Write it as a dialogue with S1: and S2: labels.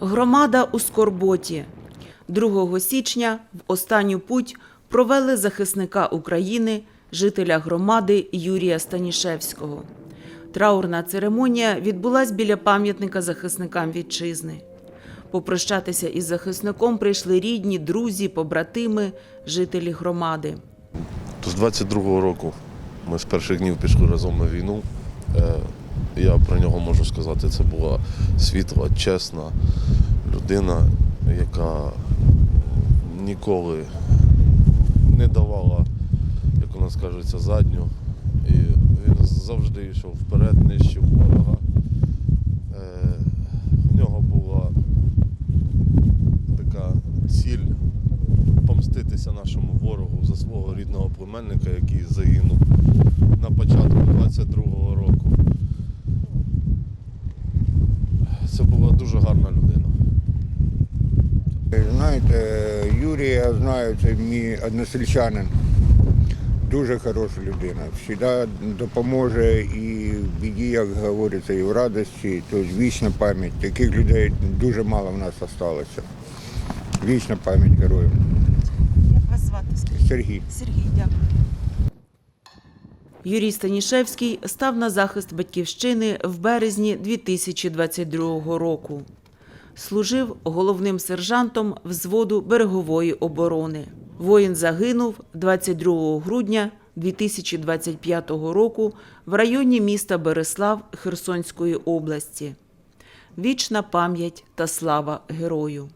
S1: Громада у Скорботі. 2 січня в останню путь провели захисника України, жителя громади Юрія Станішевського. Траурна церемонія відбулась біля пам'ятника захисникам вітчизни. Попрощатися із захисником прийшли рідні, друзі, побратими, жителі громади.
S2: З 22-го року ми з перших днів пішли разом на війну. Я про нього можу сказати, це була світла, чесна людина, яка ніколи не давала, як у нас кажеться, задню. І він завжди йшов вперед, нижче ворога. Е, В нього була така ціль помститися нашому ворогу за свого рідного племенника, який загинув на початку 22-го року. Це була дуже гарна людина.
S3: Знаєте, Юрій, я знаю, це мій односельчанин. Дуже хороша людина. Завжди допоможе і в біді, як говориться, і в радості. Тобто вічна пам'ять. Таких людей дуже мало в нас залишилося. Вічна пам'ять героям.
S1: Як вас звати?
S3: Сергій.
S1: Сергій, дякую. Юрій Станішевський став на захист батьківщини в березні 2022 року. Служив головним сержантом взводу берегової оборони. Воїн загинув 22 грудня 2025 року в районі міста Береслав Херсонської області. Вічна пам'ять та слава герою.